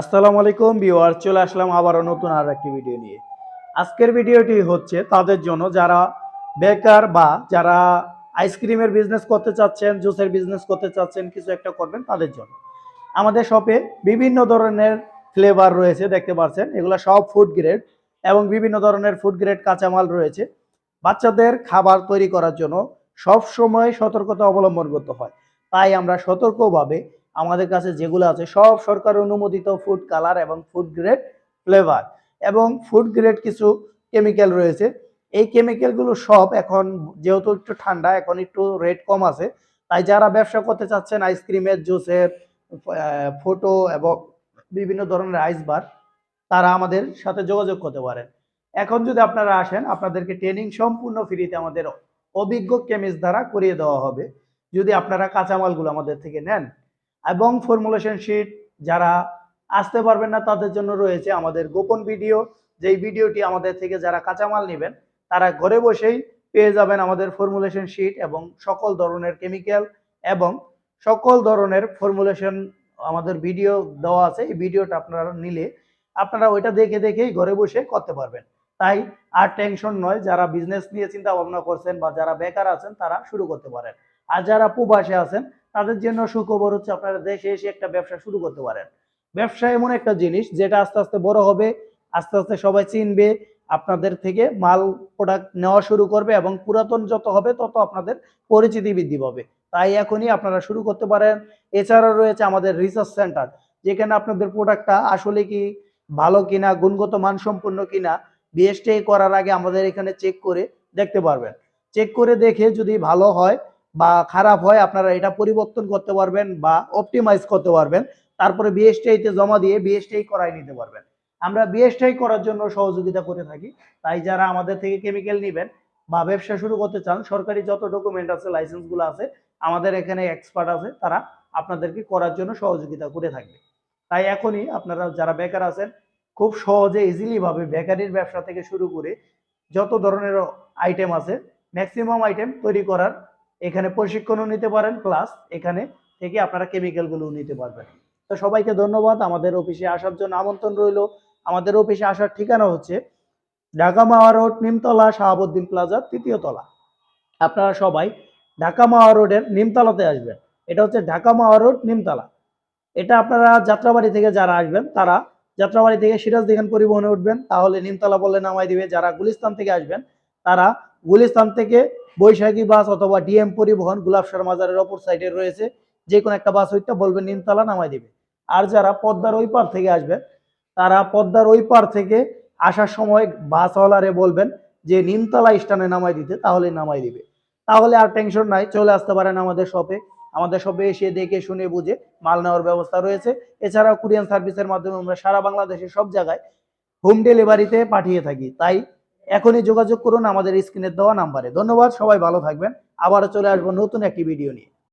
আসসালামু আলাইকুম ভিউয়ার, চলে আসলাম আবারও নতুন আর একটি ভিডিও নিয়ে। আজকের ভিডিওটি হচ্ছে তাদের জন্য যারা বেকার বা যারা আইসক্রিমের বিজনেস করতে চাচ্ছেন জুসের বিজনেস করতে চাচ্ছেন, কিছু একটা করবেন তাদের জন্য। আমাদের শপে বিভিন্ন ধরনের ফ্লেভার রয়েছে, দেখতে পাচ্ছেন। এগুলো সব ফুড গ্রেড এবং বিভিন্ন ধরনের ফুড গ্রেড কাঁচামাল রয়েছে। বাচ্চাদের খাবার তৈরি করার জন্য সব সময় সতর্কতা অবলম্বন করতে হয়। তাই আমরা সতর্কভাবে আমাদের কাছে যেগুলো আছে, সব সরকার অনুমোদিত ফুড কালার এবং ফুড গ্রেড ফ্লেভার এবং ফুড গ্রেড কিছু কেমিক্যাল রয়েছে। এই কেমিক্যালগুলো সব এখন যেহেতু একটু ঠান্ডা, এখন একটু রেট কম আছে, তাই যারা ব্যবসা করতে চাচ্ছেন আইসক্রিমের জুসের ফটো এবং বিভিন্ন ধরনের আইস বার তারা আমাদের সাথে যোগাযোগ করতে পারেন। এখন যদি আপনারা আসেন, আপনাদেরকে ট্রেনিং সম্পূর্ণ ফ্রিতে আমাদের অভিজ্ঞ কেমিস্ট দ্বারা করিয়ে দেওয়া হবে। যদি আপনারা কাঁচামালগুলো আমাদের থেকে নেন এবং ফর্মুলেশন শিট যারা আসতে পারবেন না, তাদের জন্য রয়েছে আমাদের গোপন ভিডিও যেই ভিডিওটি আমাদের থেকে যারা কাঁচামাল নেবেন, তারা ঘরে বসেই পেয়ে যাবেন আমাদের ফর্মুলেশন শিট এবং সকল ধরনের কেমিক্যাল এবং সকল ধরনের ফর্মুলেশন আমাদের ভিডিও দেওয়া আছে। এই ভিডিওটা আপনারা নিলে আপনারা ওইটা দেখে দেখেই ঘরে বসে করতে পারবেন। তাই আর টেনশন নয়, যারা বিজনেস নিয়ে চিন্তা ভাবনা করছেন বা যারা বেকার আছেন, তারা শুরু করতে পারেন। আর যারা প্রবাসে আছেন, তাদের জন্য সুখবর হচ্ছে আপনারা দেশে এসে একটা ব্যবসা শুরু করতে পারেন। ব্যবসা এমন একটা জিনিস যেটা আস্তে আস্তে বড় হবে, আস্তে আস্তে সবাই চিনবে, আপনাদের থেকে মাল প্রোডাক্ট নেওয়া শুরু করবে এবং পুরাতন যত হবে তত আপনাদের পরিচিতি বৃদ্ধি পাবে। তাই এখনই আপনারা শুরু করতে পারেন। এছাড়াও রয়েছে আমাদের রিসার্চ সেন্টার যেখানে আপনাদের প্রোডাক্টটা আসলে কি ভালো কিনা, গুণগত মানসম্পন্ন কিনা বিএসটিআই করার আগে আমাদের এখানে চেক করে দেখতে পারবেন। চেক করে দেখে যদি ভালো হয় বা খারাপ হয় আপনারা এটা পরিবর্তন করতে পারবেন বা অপটিমাইজ করতে পারবেন। তারপরে বিএসটিআই তে জমা দিয়ে বিএসটিআই করাই নিতে পারবেন। আমরা বিএসটিআই করার জন্য সহযোগিতা করে থাকি। তাই যারা আমাদের থেকে কেমিক্যাল নেবেন বা ব্যবসা শুরু করতে চান, সরকারি যত ডকুমেন্ট আছে লাইসেন্সগুলো আছে, আমাদের এখানে এক্সপার্ট আছে, তারা আপনাদেরকে করার জন্য সহযোগিতা করে থাকবে। তাই এখনই আপনারা যারা বেকার আছেন, খুব সহজে ইজিলি ভাবে বেকারির ব্যবসা থেকে শুরু করে যত ধরনের আইটেম আছে ম্যাক্সিমাম আইটেম তৈরি করার এখানে প্রশিক্ষণও নিতে পারেন প্লাস এখানে থেকে আপনারা কেমিক্যালগুলো নিতে পারবেন। তো সবাইকে ধন্যবাদ, আমাদের অফিসে আসার জন্য আমন্ত্রণ রইল। আমাদের অফিসে আসার ঠিকানা হচ্ছে ঢাকা মাওয়া রোড, নিমতলা, শাহাবুদ্দিন প্লাজা, তৃতীয় তলা। আপনারা সবাই ঢাকা মাওয়া রোডের নিমতলাতে আসবেন। এটা হচ্ছে ঢাকা মাওয়া রোড, নিমতলা। এটা আপনারা যাত্রাবাড়ি থেকে যারা আসবেন, তারা যাত্রাবাড়ি থেকে সিরাজ দিঘান পরিবহনে উঠবেন। তাহলে নিমতলা বললে নামাই দিবে। যারা গুলিস্তান থেকে আসবেন, তারা গুলিস্তান থেকে বৈশাখী বাস অথবা ডিএম পরিবহন গুলাবসার মাজারের অপর সাইডে রয়েছে। যে কোনো একটা বাস হইতে বলবেন নিমতলা নামাই দিবে। আর যারা পদ্মার ওই পার থেকে আসবেন, তারা পদ্মার ওই পার থেকে আসার সময় বাসওয়ালারে বলবেন যে, নিমতলা স্টানে নামাই দিতে, তাহলে নামাই দিবে। তাহলে আর টেনশন নাই, চলে আসতে পারেন আমাদের শপে। আমাদের শপে এসে দেখে, শুনে, বুঝে মাল নেওয়ার ব্যবস্থা রয়েছে। এছাড়াও কুরিয়ান সার্ভিসের মাধ্যমে আমরা সারা বাংলাদেশের সব জায়গায় হোম ডেলিভারিতে পাঠিয়ে থাকি। তাই এখনই যোগাযোগ করুন আমাদের স্ক্রিনের দেওয়া নাম্বারে। ধন্যবাদ, সবাই ভালো থাকবেন। আবারও চলে আসব নতুন একটি ভিডিও নিয়ে।